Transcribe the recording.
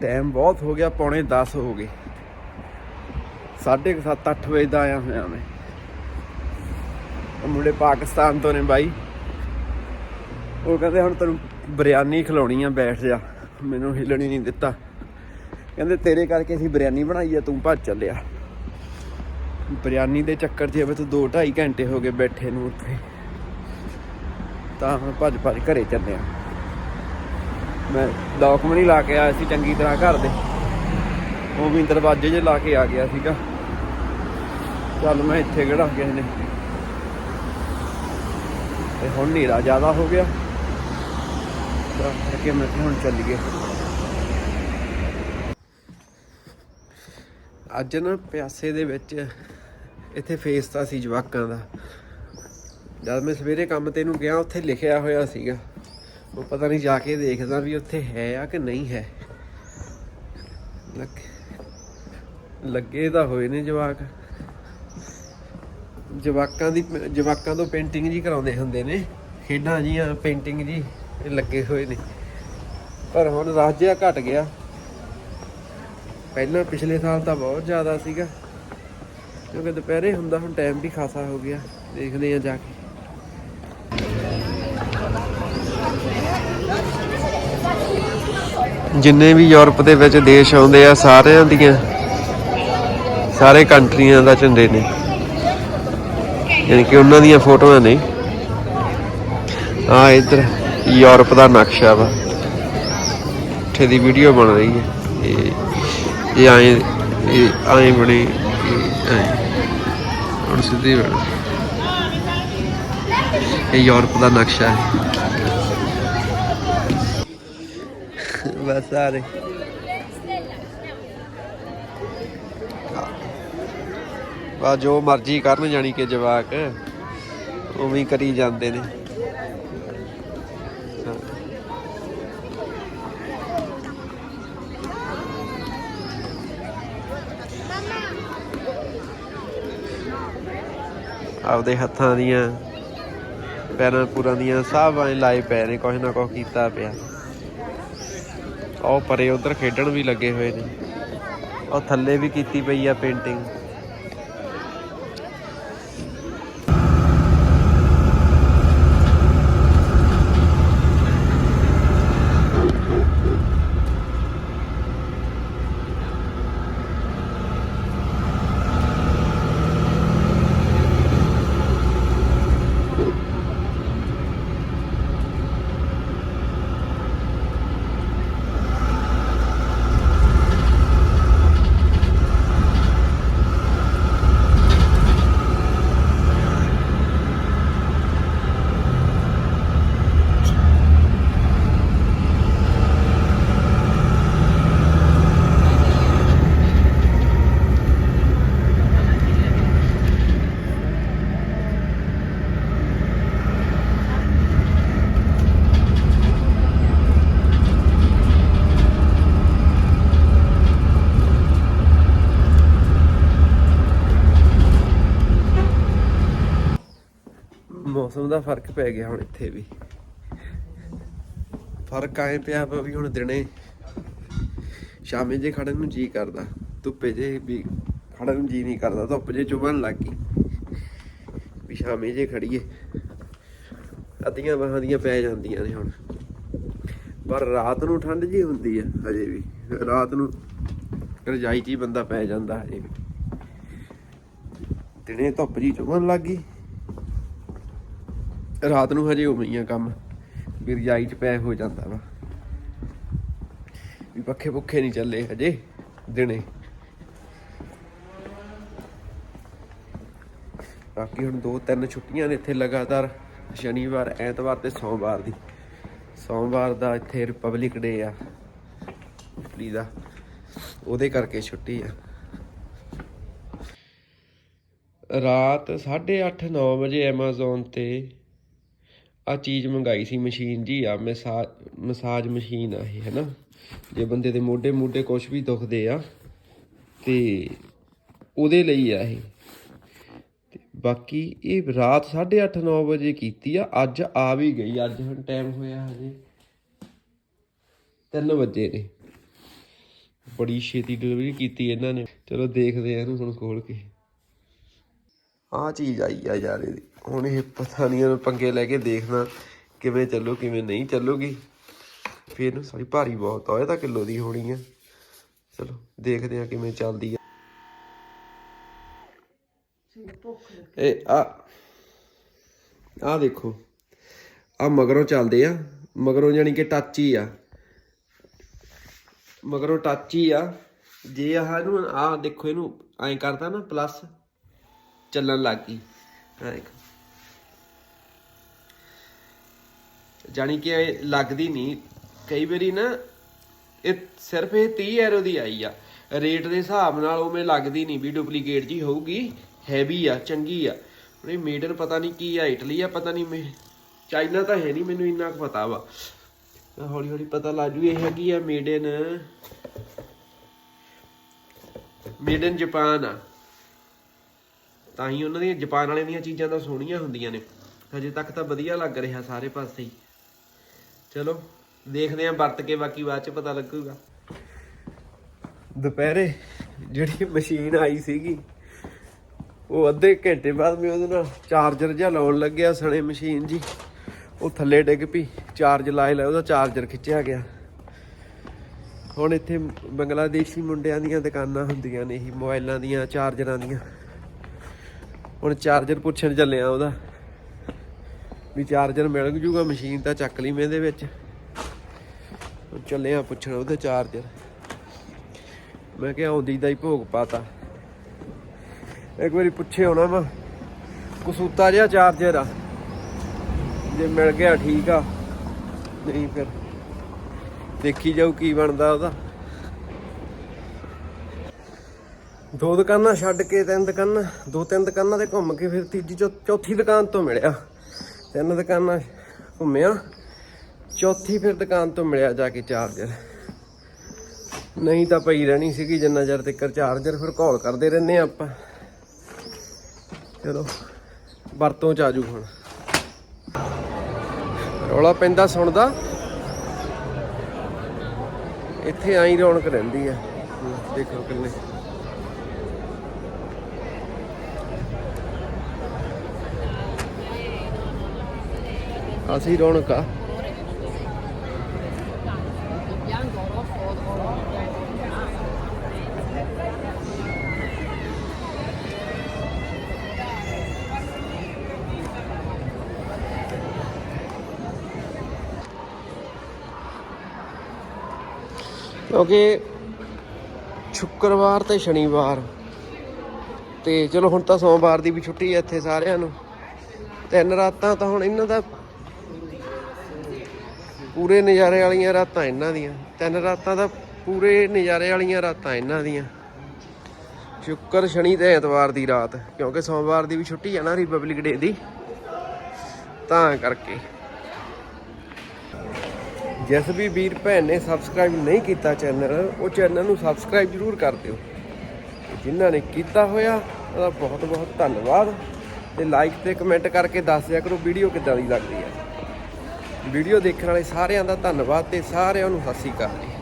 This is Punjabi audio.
ਟਾਈਮ ਬਹੁਤ ਹੋ ਗਿਆ, ਪੌਣੇ 10 ਹੋ ਗਏ। 7:30 8 ਵਜੇ ਦਾ ਆਇਆ ਹੋਇਆ ਮੈਂ। ਮੁੰਡੇ ਪਾਕਿਸਤਾਨ ਤੋਂ ਨੇ ਬਾਈ। ਉਹ ਕਹਿੰਦੇ, ਹੁਣ ਤੈਨੂੰ ਬਿਰਿਆਨੀ ਖਿਲਾਉਣੀ ਆ, ਬੈਠ ਜਾ। ਮੈਨੂੰ ਹਿੱਲਣ ਹੀ ਨਹੀਂ ਦਿੱਤਾ। ਕਹਿੰਦੇ, ਤੇਰੇ ਕਰਕੇ ਅਸੀਂ ਬਿਰਿਆਨੀ ਬਣਾਈ ਆ, ਤੂੰ ਭੱਜ ਚੱਲਿਆ। ਬਿਰਿਆਨੀ ਦੇ ਚੱਕਰ 'ਚ ਅਬੇ ਤੂੰ 2 2.5 ਘੰਟੇ ਹੋ ਗਏ ਬੈਠੇ ਨੂੰ ਉੱਥੇ। ਤਾਂ ਭੱਜ ਭੱਜ ਘਰੇ ਚੱਲਿਆ। ਮੈਂ ਡਾਕੂਮੈਂਟ ਹੀ ਲਾ ਕੇ ਆਇਆ ਸੀ ਚੰਗੀ ਤਰ੍ਹਾਂ ਘਰ ਦੇ। ਉਹ ਵੀ ਦਰਵਾਜ਼ੇ 'ਚ ਲਾ ਕੇ ਆ ਗਿਆ ਸੀਗਾ। ਚੱਲ ਮੈਂ ਇੱਥੇ ਕਿਹੜਾ ਕਿਸੇ ਨੇ। ਤੇ ਹੁਣ ਹਨੇਰਾ ਜ਼ਿਆਦਾ ਹੋ ਗਿਆ। ਤਾਂ ਕਰਕੇ ਮੈਂ ਕਿਹਾ ਹੁਣ ਚੱਲੀਏ। ਅੱਜ ਨਾ ਪਿਆਸੇ ਦੇ ਵਿੱਚ ਇੱਥੇ ਫੇਸ ਤਾਂ ਸੀ ਜਵਾਕਾਂ ਦਾ। ਜਦ ਮੈਂ ਸਵੇਰੇ ਕੰਮ ਤੇ ਨੂੰ ਗਿਆ, ਉੱਥੇ ਲਿਖਿਆ ਹੋਇਆ ਸੀਗਾ। ਉਹ ਪਤਾ ਨਹੀਂ ਜਾ ਕੇ ਦੇਖਦਾ ਵੀ ਉੱਥੇ ਹੈ ਆ ਕਿ ਨਹੀਂ ਹੈ। ਲੱਗੇ ਤਾਂ ਹੋਏ ਨੇ ਜਵਾਕ। ਜਵਾਕਾਂ ਦੀ ਜਵਾਕਾਂ ਤੋਂ ਪੇਂਟਿੰਗ ਜੀ ਕਰਾਉਂਦੇ ਹੁੰਦੇ ਨੇ। ਖੇਡਾਂ ਜੀਆਂ ਪੇਂਟਿੰਗ ਜੀ, ਇਹ ਲੱਗੇ ਹੋਏ ਨੇ। ਪਰ ਹੁਣ ਰਸ਼ ਜਿਹਾ ਘਟ ਗਿਆ। ਪਹਿਲਾਂ ਪਿਛਲੇ ਸਾਲ ਤਾਂ ਬਹੁਤ ਜ਼ਿਆਦਾ ਸੀਗਾ। ਕਿਉਂਕਿ ਦੁਪਹਿਰੇ ਹੁੰਦਾ, ਹੁਣ ਟਾਈਮ ਵੀ ਖਾਸਾ ਹੋ ਗਿਆ। ਦੇਖਦੇ ਆ ਜਾ ਕੇ। ਜਿੰਨੇ ਵੀ ਯੂਰਪ ਦੇ ਵਿੱਚ ਦੇਸ਼ ਆਉਂਦੇ ਆ, ਸਾਰਿਆਂ ਦੀਆਂ, ਸਾਰੇ ਕੰਟਰੀਆਂ ਦਾ ਝੰਡੇ ਨੇ। ਯਾਨੀ ਕਿ ਉਹਨਾਂ ਦੀਆਂ ਫੋਟੋਆਂ ਨੇ। ਆ ਇੱਧਰ ਯੂਰਪ ਦਾ ਨਕਸ਼ਾ ਵਾ। ਇੱਥੇ ਦੀ ਵੀਡੀਓ ਬਣ ਰਹੀ ਹੈ। ਇਹ ਇਹ ਆਏ ਇਹ ਆਏ ਬਣੇ ਹੁਣ ਸਿੱਧੀ ਬਣ। ਇਹ ਯੂਰਪ ਦਾ ਨਕਸ਼ਾ ਹੈ। ਬਸ ਆ ਵਾ ਜੋ ਮਰਜ਼ੀ ਕਰਨ ਜਾਣੀ ਕਿ ਜਵਾਕ, ਉਵੇਂ ਕਰੀ ਜਾਂਦੇ ਨੇ। ਆਪਦੇ ਹੱਥਾਂ ਦੀਆਂ, ਪੈਰਾਂ ਪੂਰਾਂ ਦੀਆਂ ਸਭ ਐ ਲਾਏ ਪਏ ਨੇ, ਕੁਛ ਨਾ ਕੁਛ ਕੀਤਾ ਪਿਆ। ਉਹ ਪਰੇ ਉਧਰ ਖੇਡਣ ਵੀ ਲੱਗੇ ਹੋਏ ਨੇ। ਉਹ ਥੱਲੇ ਵੀ ਕੀਤੀ ਪਈ ਆ ਪੇਂਟਿੰਗ ਮੌਸਮ ਦਾ ਫ਼ਰਕ ਪੈ ਗਿਆ ਹੁਣ ਇੱਥੇ ਵੀ। ਫ਼ਰਕ ਆਏ ਪਿਆ ਵਾ ਵੀ ਹੁਣ ਦਿਨੇ ਸ਼ਾਮੇ ਜੇ ਖੜਨ ਨੂੰ ਜੀ ਕਰਦਾ, ਧੁੱਪੇ ਜੇ ਵੀ ਖੜਨ ਨੂੰ ਜੀ ਨਹੀਂ ਕਰਦਾ, ਧੁੱਪ ਜੇ ਚੁਭਣ ਲੱਗ ਗਈ। ਵੀ ਸ਼ਾਮੇ ਜੇ ਖੜੀਏ, ਅੱਧੀਆਂ ਬਾਹਾਂ ਦੀਆਂ ਪੈ ਜਾਂਦੀਆਂ ਨੇ ਹੁਣ। ਪਰ ਰਾਤ ਨੂੰ ਠੰਡ ਜੀ ਹੁੰਦੀ ਹੈ ਹਜੇ ਵੀ, ਰਾਤ ਨੂੰ ਰਜਾਈ 'ਚ ਹੀ ਬੰਦਾ ਪੈ ਜਾਂਦਾ ਹਜੇ ਵੀ। ਦਿਨੇ ਧੁੱਪ ਜੀ ਚੁਭਣ ਲੱਗ ਗਈ। ਰਾਤ ਨੂੰ ਹਜੇ ਉਵੇਂ ਹੀ ਆ ਕੰਮ, ਵੀ ਰਜਾਈ 'ਚ ਪੈ ਹੋ ਜਾਂਦਾ ਵਾ। ਵੀ ਪੱਖੇ ਪੁੱਖੇ ਨਹੀਂ ਚੱਲੇ ਹਜੇ ਦਿਨੇ। ਬਾਕੀ ਹੁਣ ਦੋ ਤਿੰਨ ਛੁੱਟੀਆਂ ਨੇ ਇੱਥੇ ਲਗਾਤਾਰ, ਸ਼ਨੀਵਾਰ, ਐਤਵਾਰ ਤੇ ਸੋਮਵਾਰ ਦੀ। ਸੋਮਵਾਰ ਦਾ ਇੱਥੇ ਰਿਪਬਲਿਕ ਡੇ ਆ ਇਟਲੀ ਦਾ। ਉਹਦੇ ਕਰਕੇ ਛੁੱਟੀ ਆ। ਰਾਤ 8:30 9 ਵਜੇ Amazon ਤੇ ਆ ਚੀਜ਼ ਮੰਗਾਈ ਸੀ ਮਸ਼ੀਨ ਜੀ, ਆ ਮਸਾਜ ਮਸਾਜ ਮਸ਼ੀਨ ਆ ਇਹ, ਹੈਨਾ? ਜੇ ਬੰਦੇ ਦੇ ਮੋਢੇ ਮੋਢੇ ਕੁਝ ਵੀ ਦੁਖਦੇ ਆ, ਤੇ ਉਹਦੇ ਲਈ ਆ ਇਹ। ਬਾਕੀ ਇਹ ਰਾਤ 8:30 9 ਵਜੇ ਕੀਤੀ ਆ, ਅੱਜ ਆ ਵੀ ਗਈ, ਅੱਜ ਹੁਣ ਟਾਈਮ ਹੋਇਆ ਹਜੇ 3 ਵਜੇ ਨੇ। ਬੜੀ ਛੇਤੀ ਡਿਲੀਵਰੀ ਕੀਤੀ ਇਹਨਾਂ ਨੇ। ਚਲੋ ਦੇਖਦੇ ਆ ਇਹਨੂੰ ਹੁਣ ਖੋਲ ਕੇ। ਆਹ ਚੀਜ਼ ਆਈ ਆ ਯਾਰ ਇਹਦੀ। ਹੁਣ ਇਹ ਪਤਾ ਨਹੀਂ ਉਹਨੂੰ ਪੰਗੇ ਲੈ ਕੇ ਦੇਖਦਾ ਕਿਵੇਂ ਚੱਲੂ, ਕਿਵੇਂ ਨਹੀਂ ਚੱਲੂਗੀ। ਫਿਰ ਇਹਨੂੰ ਸਾਰੀ ਭਾਰੀ ਬਹੁਤ ਆ, ਇਹ ਤਾਂ ਕਿਲੋ ਦੀ ਹੋਣੀ ਆ। ਚਲੋ, ਦੇਖਦੇ ਆ ਕਿਵੇਂ ਚੱਲਦੀ ਆ। ਇਹ ਆ ਆ ਦੇਖੋ, ਆ ਮਗਰੋਂ ਚੱਲਦੇ ਆ। ਮਗਰੋਂ ਜਾਨੀ ਕਿ ਟੱਚ ਹੀ ਆ। ਮਗਰੋਂ ਟੱਚ ਹੀ ਆ। ਜੇ ਆਹ ਨੂੰ ਆ ਦੇਖੋ ਇਹਨੂੰ ਐਂ ਕਰਦਾ ਨਾ ਪਲੱਸ ਚੱਲਣ ਲੱਗ ਗਈ। ਆ ਦੇਖੋ ਜਾਨੀ ਕਿ ਇਹ ਲੱਗਦੀ ਨਹੀਂ। ਕਈ ਵਾਰੀ ਨਾ ਇਹ ਸਿਰਫ ਇਹ 30 ਐਰੋ ਦੀ ਆਈ ਆ। ਰੇਟ ਦੇ ਹਿਸਾਬ ਨਾਲ ਉਵੇਂ ਲੱਗਦੀ ਨਹੀਂ ਵੀ ਡੁਪਲੀਕੇਟ ਜੀ ਹੋਊਗੀ। ਹੈਵੀ ਆ ਚੰਗੀ ਆ। ਇਹ ਮੇਡਨ ਪਤਾ ਨਹੀਂ ਕੀ ਆ ਇਟਲੀ ਆ ਪਤਾ ਨਹੀਂ ਚਾਈਨਾ ਤਾਂ ਹੈ ਨਹੀਂ ਮੈਨੂੰ ਇੰਨਾ ਕੁ ਪਤਾ ਵਾ। ਹੌਲੀ ਹੌਲੀ ਪਤਾ ਲੱਜੂ ਇਹ ਹੈਗੀ ਆ made in made in Japan ਆ। ਤਾਂ ਹੀ ਉਹਨਾਂ ਦੀਆਂ ਜਾਪਾਨ ਵਾਲੇ ਦੀਆਂ ਚੀਜ਼ਾਂ ਤਾਂ ਸੋਹਣੀਆਂ ਹੁੰਦੀਆਂ ਨੇ। ਹਜੇ ਤੱਕ ਤਾਂ ਵਧੀਆ ਲੱਗ ਰਿਹਾ ਸਾਰੇ ਪਾਸੇ ਹੀ। ਚਲੋ, ਦੇਖਦੇ ਆਂ ਵਰਤ ਕੇ ਬਾਕੀ ਬਾਅਦ ਚ ਪਤਾ ਲੱਗੂਗਾ। ਦੁਪਹਿਰੇ ਜਿਹੜੀ ਮਸ਼ੀਨ ਆਈ ਸੀਗੀ, ਉਹ ਅੱਧੇ ਘੰਟੇ ਬਾਅਦ ਮੈਂ ਉਹਦੇ ਨਾਲ ਚਾਰਜਰ ਜਿਹਾ ਲਾਉਣ ਲੱਗਿਆ ਸਣੇ ਮਸ਼ੀਨ ਜੀ। ਉਹ ਥੱਲੇ ਡਿੱਗ ਪਈ, ਚਾਰਜ ਲਾਏ ਲੈ, ਉਹਦਾ ਚਾਰਜਰ ਖਿੱਚਿਆ ਗਿਆ। ਹੁਣ ਇੱਥੇ ਬੰਗਲਾਦੇਸ਼ੀ ਮੁੰਡਿਆਂ ਦੀਆਂ ਦੁਕਾਨਾਂ ਹੁੰਦੀਆਂ ਨੇ ਇਹ ਮੋਬਾਈਲਾਂ ਦੀਆਂ, ਚਾਰਜਰਾਂ ਦੀਆਂ। ਹੁਣ ਚਾਰਜਰ ਪੁੱਛਣ ਚੱਲਿਆ ਉਹਦਾ। ਵੀ ਚਾਰਜਰ ਮਿਲ ਜੂਗਾ ਮਸ਼ੀਨ ਤਾਂ ਚੱਕ ਲਈ ਮੈਂ ਇਹਦੇ ਵਿੱਚ। ਹੁਣ ਚੱਲਿਆ ਪੁੱਛਣ ਉਹਦੇ ਚਾਰਜਰ। ਮੈਂ ਕਿਹਾ ਆਉਂਦੀ ਦਾ ਹੀ ਭੋਗ ਪਾਤਾ। ਇੱਕ ਵਾਰੀ ਪੁੱਛੇ ਹੋਣਾ ਵਾ, ਕਸੂਤਾ ਜਿਹਾ ਚਾਰਜਰ ਆ। ਜੇ ਮਿਲ ਗਿਆ ਠੀਕ ਆ, ਨਹੀਂ ਫਿਰ ਦੇਖੀ ਜਾਊ ਕੀ ਬਣਦਾ ਉਹਦਾ। ਦੋ ਦੁਕਾਨਾਂ ਛੱਡ ਕੇ ਤਿੰਨ ਦੁਕਾਨਾਂ, ਦੋ ਤਿੰਨ ਦੁਕਾਨਾਂ ਤੇ ਘੁੰਮ ਕੇ ਫਿਰ ਤੀਜੀ ਚੌ- ਚੌਥੀ ਦੁਕਾਨ ਤੋਂ ਮਿਲਿਆ। ਤਿੰਨ ਦੁਕਾਨਾਂ ਘੁੰਮਿਆ, ਚੌਥੀ ਫਿਰ ਦੁਕਾਨ ਤੋਂ ਮਿਲਿਆ ਜਾ ਕੇ ਚਾਰਜਰ। ਨਹੀਂ ਤਾਂ ਪਈ ਰਹਿਣੀ ਸੀਗੀ ਜਿੰਨਾ ਚਿਰ ਤੱਕ ਚਾਰਜਰ ਫਿਰ ਕਾਲ ਕਰਦੇ ਰਹਿੰਦੇ ਆ ਆਪਾਂ। ਚਲੋ, ਵਰਤੋਂ ਚ ਆਜੂ ਹੁਣ। ਰੌਲਾ ਪੈਂਦਾ ਸੁਣਦਾ। ਇੱਥੇ ਆਈ ਰੌਣਕ ਰਹਿੰਦੀ ਆ। ਦੇਖੋ ਕਿੰਨੇ ਅਸੀਂ ਰੌਣਕ ਆ। ਕਿਉਂਕਿ ਸ਼ੁੱਕਰਵਾਰ ਤੇ ਸ਼ਨੀਵਾਰ। ਤੇ ਚਲੋ ਹੁਣ ਤਾਂ ਸੋਮਵਾਰ ਦੀ ਵੀ ਛੁੱਟੀ ਹੈ ਇੱਥੇ ਸਾਰਿਆਂ ਨੂੰ। ਤਿੰਨ ਰਾਤਾਂ ਤਾਂ ਹੁਣ ਇਹਨਾਂ ਦਾ ਪੂਰੇ ਨਜ਼ਾਰੇ ਵਾਲੀਆਂ ਰਾਤਾਂ ਇਹਨਾਂ ਦੀਆਂ। ਤਿੰਨ ਰਾਤਾਂ ਦਾ ਪੂਰੇ ਨਜ਼ਾਰੇ ਵਾਲੀਆਂ ਰਾਤਾਂ ਇਹਨਾਂ ਦੀਆਂ। ਸ਼ੁੱਕਰ, ਸ਼ਨੀ ਤੇ ਐਤਵਾਰ ਦੀ ਰਾਤ, ਕਿਉਂਕਿ ਸੋਮਵਾਰ ਦੀ ਵੀ ਛੁੱਟੀ ਆ ਨਾ ਰਿਪਬਲਿਕ ਡੇ ਦੀ। ਤਾਂ ਕਰਕੇ। ਜਿਸ ਵੀ ਵੀਰ ਭੈਣ ਨੇ ਸਬਸਕ੍ਰਾਈਬ ਨਹੀਂ ਕੀਤਾ ਚੈਨਲ ਉਹ ਚੈਨਲ ਨੂੰ ਸਬਸਕ੍ਰਾਈਬ ਜ਼ਰੂਰ ਕਰ ਦਿਓ। ਤੇ ਜਿਨ੍ਹਾਂ ਨੇ ਕੀਤਾ ਹੋਇਆ, ਉਹਦਾ ਬਹੁਤ ਬਹੁਤ ਧੰਨਵਾਦ। ਤੇ ਲਾਈਕ ਤੇ ਕਮੈਂਟ ਕਰਕੇ ਦੱਸ ਦਿਆ ਕਰੋ ਵੀਡੀਓ ਕਿੱਦਾਂ ਦੀ ਲੱਗਦੀ ਹੈ ਵੀਡੀਓ ਦੇਖਣ ਵਾਲੇ ਸਾਰਿਆਂ ਦਾ ਧੰਨਵਾਦ ਤੇ ਸਾਰਿਆਂ ਨੂੰ ਸਤਿ ਸ਼੍ਰੀ ਅਕਾਲ। ਜੀ